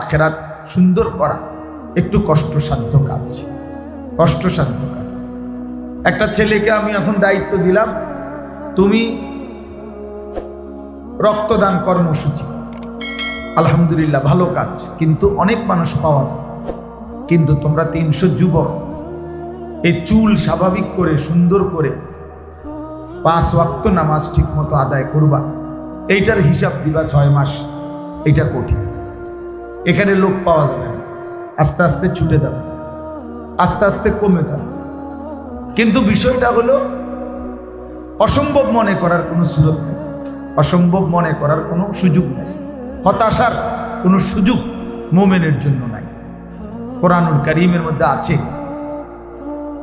আখেরাত সুন্দর করা একটু কষ্টসাধ্য কাজ কষ্টসাধ্য কাজ। একটা ছেলেকে আমি এখন দায়িত্ব দিলাম, তুমি রক্তদান কর্মসূচি। আলহামদুলিল্লাহ, ভালো কাজ, কিন্তু অনেক মানুষ পাওয়া যায়। কিন্তু তোমরা তিনশো যুবক, এই চুল স্বাভাবিক করে, সুন্দর করে পাঁচ ওয়াক্ত নামাজ ঠিক মতো আদায় করবা। এইটার হিসাব দিবা ছয় মাস এটা কঠিন। এখানে লোক পাওয়া যাবে না। আস্তে আস্তে ছুটে যাবে। আস্তে আস্তে কমে যাবে। কিন্তু বিষয়টা হলো, অসম্ভব মনে করার কোনো সুযোগ নেই। অসম্ভব মনে করার কোনো সুযোগ নেই। হতাশার কোনো সুযোগ মোমেনের জন্য নাই। কোরআনুল করিমের মধ্যে আছে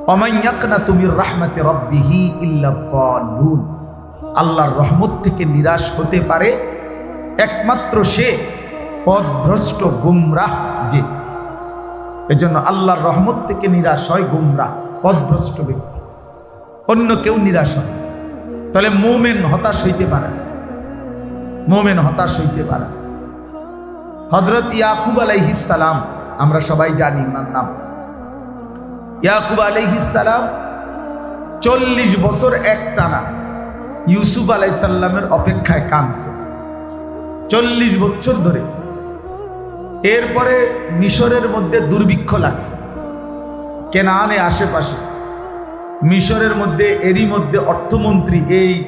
অমাইয়াকনা তুমি রাহমাতে রব্বিহি ইল্লা আল্লাহর রহমত থেকে নিরাশ হতে পারে একমাত্র সে পদভ্রষ্ট গুমরাহ যে। এজন্য আল্লাহর রহমত থেকে নিরাশ হয় গুমরাহ, পদভ্রষ্ট ব্যক্তি। অন্য কেউ নিরাশ হয় তাহলে মোমেন হতাশ হইতে পারে মোমেন হতাশ হইতে পারে। হজরত ইয়াকুব আলাইহিস সালাম, আমরা সবাই জানি ওনার নাম। ইয়াকুব আলাইহিসাল্লাম চল্লিশ বছর এক টানা ইউসুফ আলাইসাল্লামের অপেক্ষায় কাঁদছে। চল্লিশ বছর ধরে এরপরে মিশরের মধ্যে দুর্ভিক্ষ লাগছে। কেনানে আশেপাশে। মিশরের মধ্যে, এরই মধ্যে অর্থমন্ত্রী এই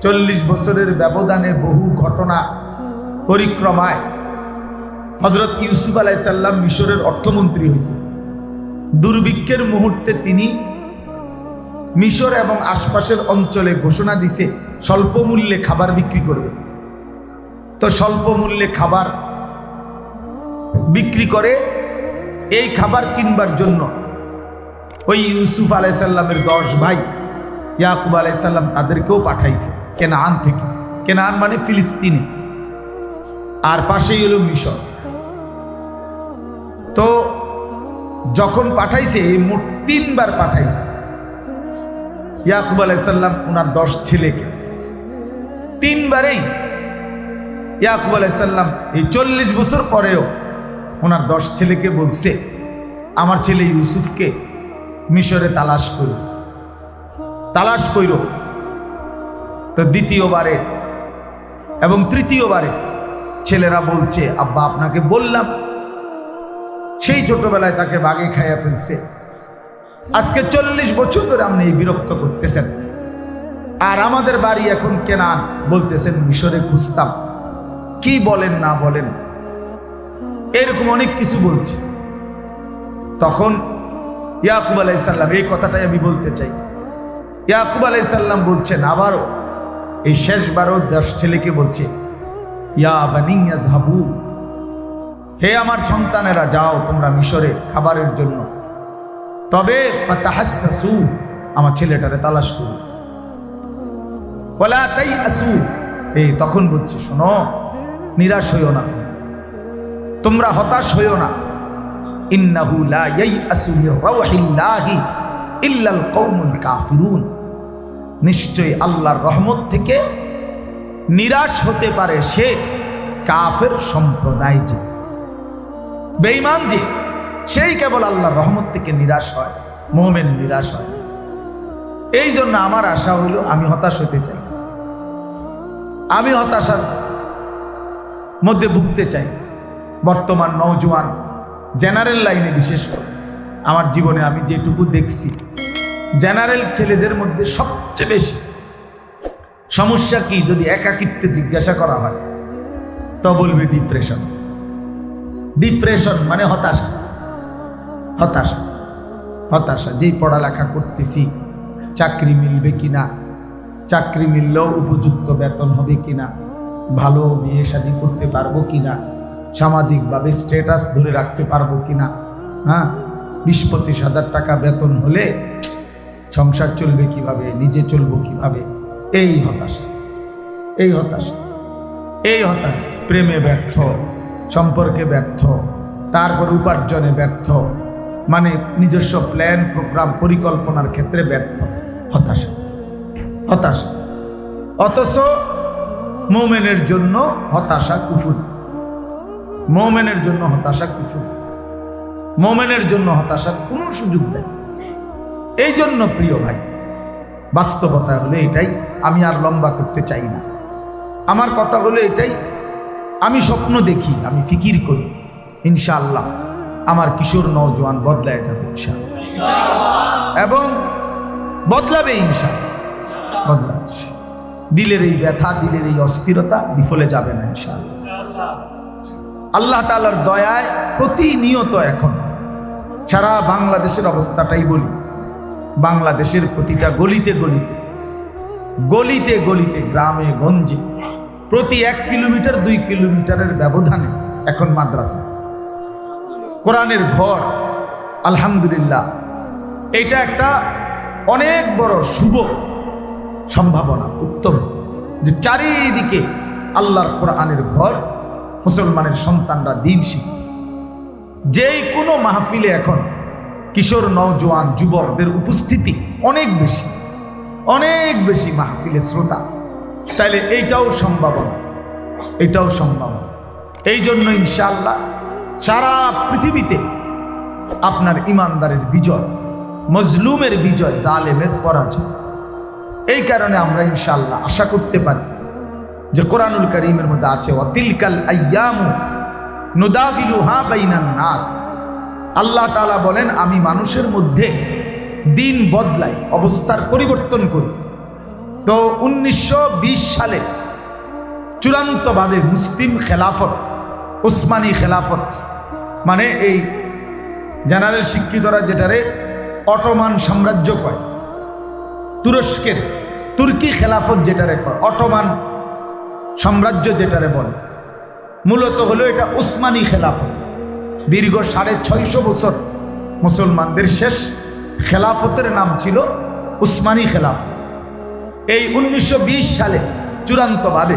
চল্লিশ বছরের ব্যবধানে বহু ঘটনা পরিক্রমায়। হজরত ইউসুফ আলাইসাল্লাম মিশরের অর্থমন্ত্রী হয়েছে। দুর্ভিক্ষের মুহূর্তে তিনি মিশর এবং আশপাশের অঞ্চলে ঘোষণা দিছে স্বল্প মূল্যে খাবার বিক্রি করবে। তো স্বল্প মূল্যে খাবার বিক্রি করে এই খাবার কিনবার জন্য। ওই ইউসুফ আলাইসাল্লামের দশ ভাই, ইয়াকুব আলাইসাল্লাম তাদেরকেও পাঠাইছে, কেনান থেকে। কেনান মানে ফিলিস্তিনে। আর পাশেই হলো মিশর। তো যখন পাঠাইছে, এই মোট তিনবার পাঠাইছে। ইয়াকুব আলাইসাল্লাম ওনার দশ ছেলেকে। তিনবারেই ইয়াকুব আলাইসাল্লাম এই চল্লিশ বছর পরেও ওনার দশ ছেলেকে বলছে, আমার ছেলে ইউসুফকে মিশরে তালাশ করো। তালাশ কইর। তো দ্বিতীয়বারে এবং তৃতীয়বারে ছেলেরা বলছে, আব্বা, আপনাকে বললাম। সেই ছোটবেলায় তাকে বাগে খাইয়া ফেলছে। আজকে চল্লিশ বছর ধরে আপনি বিরক্ত করতেছেন। আর আমাদের বাড়ি এখন কেনান বলতেছেন, মিশরে খুঁজতাম। কি বলেন, না বলেন? এরকম অনেক কিছু বলছে। তখন ইয়াকুব আলাইসাল্লাম এই কথাটাই আমি বলতে চাই। ইয়াকুব আলাইসাল্লাম বলছেন, আবারও এই শেষবারও দশ ছেলেকে বলছে, ইয়া হে আমার সন্তানেরা, যাও তোমরা মিশরে খাবারের জন্য। তবে আমার ছেলেটারে তালাশ করু। বলা তাই আসু এই তখন বলছে, শোনো, নিরাশ হইও না। তোমরা হতাশ হইও না। ইন্নাহু লা ইয়াইআসু মির রাউহিল্লাহি ইল্লাল কওমুল কাফিরুন। নিশ্চয়ই আল্লাহর রহমত থেকে নিরাশ হতে পারে সে কাফের সম্প্রদায় যে। বেঈমান যে, সেই কেবল আল্লাহর রহমত থেকে নিরাশ হয়, মোমেন নিরাশ হয়। এই জন্য আমার আশা হইল আমি হতাশ হতে চাই। আমি হতাশার মধ্যে ভুগতে চাই। বর্তমান নৌজওয়ান জেনারেল লাইনে বিশেষ করে। আমার জীবনে আমি যেটুকু দেখছি, জেনারেল ছেলেদের মধ্যে সবচেয়ে বেশি। সমস্যা কি? যদি একাকিত্বে জিজ্ঞাসা করা হয়, তো বলবে ডিপ্রেশন ডিপ্রেশন মানে হতাশা। হতাশা। হতাশা। যেই পড়ালেখা করতেছি, চাকরি মিলবে কি না চাকরি মিললেও উপযুক্ত বেতন হবে কিনা? ভালো বিয়ে শাদী করতে পারব কিনা? সামাজিকভাবে স্ট্যাটাস ধরে রাখতে পারব কিনা? হ্যাঁ? বিশ পঁচিশ হাজার টাকা বেতন হলে সংসার চলবে কীভাবে? নিজে চলবো কীভাবে? এই হতাশা। এই হতাশা। এই হতাশা। প্রেমে ব্যর্থ, সম্পর্কে ব্যর্থ, তারপর উপার্জনে ব্যর্থ মানে নিজস্ব প্ল্যান প্রোগ্রাম পরিকল্পনার ক্ষেত্রে ব্যর্থ। হতাশা। হতাশা। অথচ মোমেনের জন্য হতাশা কুফুর। মোমেনের জন্য হতাশা কুফুর মোমেনের জন্য হতাশার কোনো সুযোগ নেই। এই জন্য প্রিয় ভাই, বাস্তবতা হলো এটাই, আমি আর লম্বা করতে চাই না। আমার কথা হলো এটাই, আমি স্বপ্ন দেখি, আমি ফিকির করি, ইনশাআল্লাহ আমার কিশোর নওজোয়ান বদলায় যাবে ইনশাআল্লাহ। এবং বদলাবে ইনশাআল্লাহ। বদলাচ্ছে। দিলের এই ব্যথা, দিলের এই অস্থিরতা বিফলে যাবে না ইনশাআল্লাহ। আল্লাহ তালার দয়ায় প্রতিনিয়ত এখন। সারা বাংলাদেশের অবস্থাটাই বলি। বাংলাদেশের প্রতিটা গলিতে গলিতে গলিতে গলিতে, গ্রামে, গঞ্জে, প্রতি এক কিলোমিটার, দুই কিলোমিটারের ব্যবধানে এখন মাদ্রাসা। কোরআনের ঘর, আলহামদুলিল্লাহ, এটা একটা অনেক বড় শুভ সম্ভাবনা, উত্তম। যে চারিদিকে আল্লাহর কোরআনের ঘর মুসলমানের সন্তানরা দিন শিখতেছে। যেই কোনো মাহফিলে এখন কিশোর, নওজোয়ান যুবকদের উপস্থিতি অনেক বেশি অনেক বেশি মাহফিলে শ্রোতা। তাইলে এইটাও সম্ভাবনা এটাও সম্ভাবনা এই জন্য ইনশাআল্লাহ সারা পৃথিবীতে আপনার ইমানদারের বিজয়, মজলুমের বিজয়, জালেমের পরাজয়। এই কারণে আমরা ইনশাআল্লাহ আশা করতে পারি যে কোরআনুল করিমের মধ্যে আছে অতিলকাল আয়ামু নুদাবিলুহা বাইনান নাস। আল্লাহ তাআলা বলেন, আমি মানুষের মধ্যে দিন বদলাই, অবস্থার পরিবর্তন করি। তো উনিশশো সালে চূড়ান্তভাবে মুসলিম খেলাফত, উসমানী খেলাফত মানে এই জেনারেল শিক্ষিতরা যেটারে অটোমান সাম্রাজ্য কয়, তুরস্কের তুর্কি খেলাফত যেটারে কয়, অটোমান সাম্রাজ্য যেটারে বলে। মূলত হলো এটা উসমানী খেলাফত। দীর্ঘ সাড়ে ছয়শো বছর মুসলমানদের শেষ খেলাফতের নাম ছিল উসমানী খেলাফত। এই উনিশশো বিশ সালে চূড়ান্তভাবে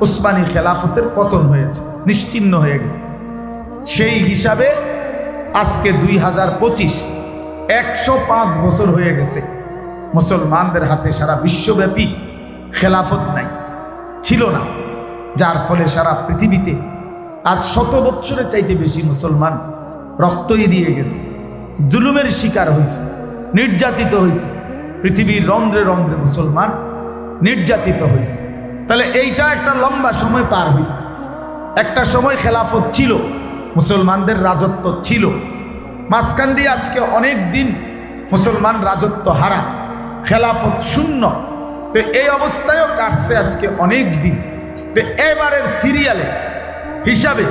উসমানী খেলাফতের পতন হয়েছে নিশ্চিন্ন হয়ে গেছে। সেই হিসাবে আজকে দুই হাজার পঁচিশ একশো পাঁচ বছর হয়ে গেছে। মুসলমানদের হাতে সারা বিশ্বব্যাপী খেলাফত নাই। ছিল না। যার ফলে সারা পৃথিবীতে আজ শত বৎসরের চাইতে বেশি মুসলমান রক্তই দিয়ে গেছে, জুলুমের শিকার হয়েছে, নির্যাতিত হয়েছে, পৃথিবীর রন্ধ্রে রন্ধ্রে মুসলমান নির্যাতিত হয়েছে। তাহলে এইটা একটা লম্বা সময় পার হয়েছে। একটা সময় খেলাফত ছিল, মুসলমানদের রাজত্ব ছিল। মাঝখান দিয়ে আজকে অনেক দিন মুসলমান রাজত্ব হারা, খেলাফত শূন্য। তো এই অবস্থায়ও কাটছে আজকে অনেক দিন। তো এবারের সিরিয়ালে হিসাবে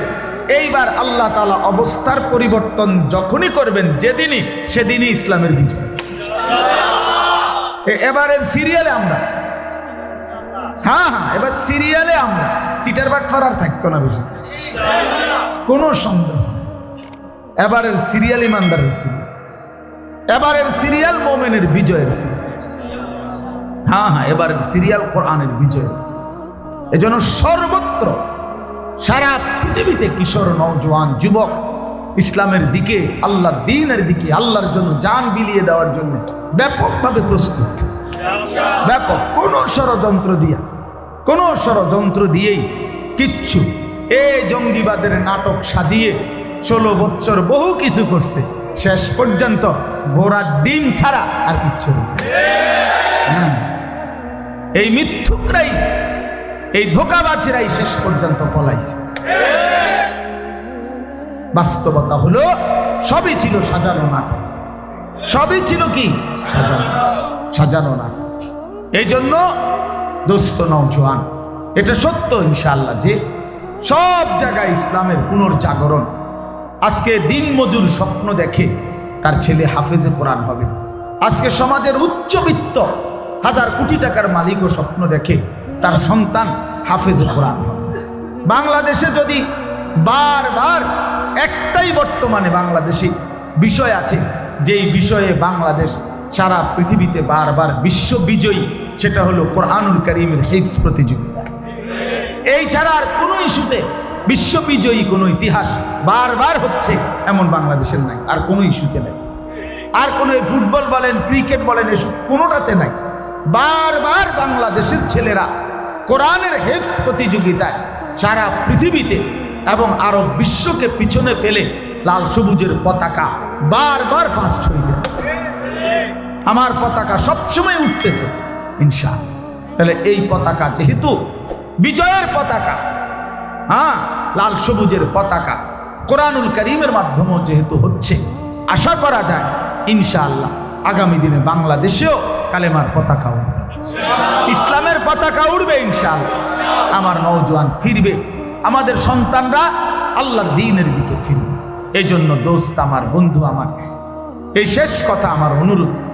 এইবার আল্লাহ তালা অবস্থার পরিবর্তন যখনই করবেন, যেদিনই, সেদিনই ইসলামের বিজয় এবারের সিরিয়ালে আমরা। হ্যাঁ হ্যাঁ এবার সিরিয়ালে আমরা। চিটার বাটফার আর থাকতো না বেশি। কোনো সন্দেহ। এবারের সিরিয়াল ইমানদারের সিরিয়াল এবারের সিরিয়াল মোমেনের বিজয়ের সিরিয়াল হ্যাঁ হ্যাঁ এবার সিরিয়াল কোরআনের বিজয় এজন্য সর্বত্র সারা পৃথিবীতে কিশোর নৌজওয়ান যুবক ইসলামের দিকে, আল্লাহর দিনের দিকে, আল্লাহর জন্য জান বিলিয়ে দেওয়ার জন্য ব্যাপকভাবে প্রস্তুত। ব্যাপক, কোন ষড়যন্ত্র দিয়া, কোন ষড়যন্ত্র দিয়েই কিচ্ছু। এ জঙ্গিবাদের নাটক সাজিয়ে ষোলো বছর বহু কিছু করছে। শেষ পর্যন্ত ঘোড়ার ডিম ছাড়া আর কিচ্ছু হয়েছে। হ্যাঁ। এই মিথ্যুকরাই, এই ধোকাবাজরাই শেষ পর্যন্ত পলাইছে। বাস্তবতা হলো, সবই ছিল সাজানো নাটক। সবই ছিল কি? সাজানো সাজানো নাটক। এই জন্য দোস্ত নৌজওয়ান এটা সত্য ইনশাআল্লাহ যে সব জায়গায় ইসলামের পুনর্জাগরণ, আজকে দিন মজুর স্বপ্ন দেখে তার ছেলে হাফেজে কোরআন হবে। আজকে সমাজের উচ্চবিত্ত হাজার কোটি টাকার মালিকও স্বপ্ন দেখে তার সন্তান হাফেজে কোরআন বাংলাদেশে যদি বারবার একটাই বর্তমানে বাংলাদেশে বিষয় আছে, যেই বিষয়ে বাংলাদেশ সারা পৃথিবীতে বারবার বিশ্ব বিজয়ী, সেটা হলো কোরআনুল করিমের হেফস প্রতিযোগিতা। এই ছাড়া আর কোনো ইস্যুতে বিশ্ববিজয়ী কোনো ইতিহাস বারবার হচ্ছে এমন বাংলাদেশের নাই, আর কোনো ইস্যুতে নাই। আর কোনো ফুটবল বলেন, ক্রিকেট বলেন, এসব কোনোটাতে নাই। বারবার বাংলাদেশের ছেলেরা কোরআনের হেফস প্রতিযোগিতায় সারা পৃথিবীতে এবং আরব বিশ্বকে পিছনে ফেলে লাল সবুজের পতাকা বারবার ফাস্ট হয়ে যাচ্ছে। আমার পতাকা সবসময় উঠতেছে ইনশা তাহলে এই পতাকা যেহেতু বিজয়ের পতাকা হ্যাঁ লাল সবুজের পতাকা, কোরআনুল করিমের মাধ্যমেও যেহেতু হচ্ছে, আশা করা যায়, ইনশাআল্লাহ, আগামী দিনে বাংলাদেশেও কালেমার পতাকা উঠবে ইসলামের পতাকা উঠবে ইনশাল। আমার নওজোয়ান ফিরবে। আমাদের সন্তানরা আল্লাহর দিনের দিকে ফিরবে। এই জন্য দোস্ত, আমার বন্ধু, আমার। এই শেষ কথা, আমার অনুরোধ।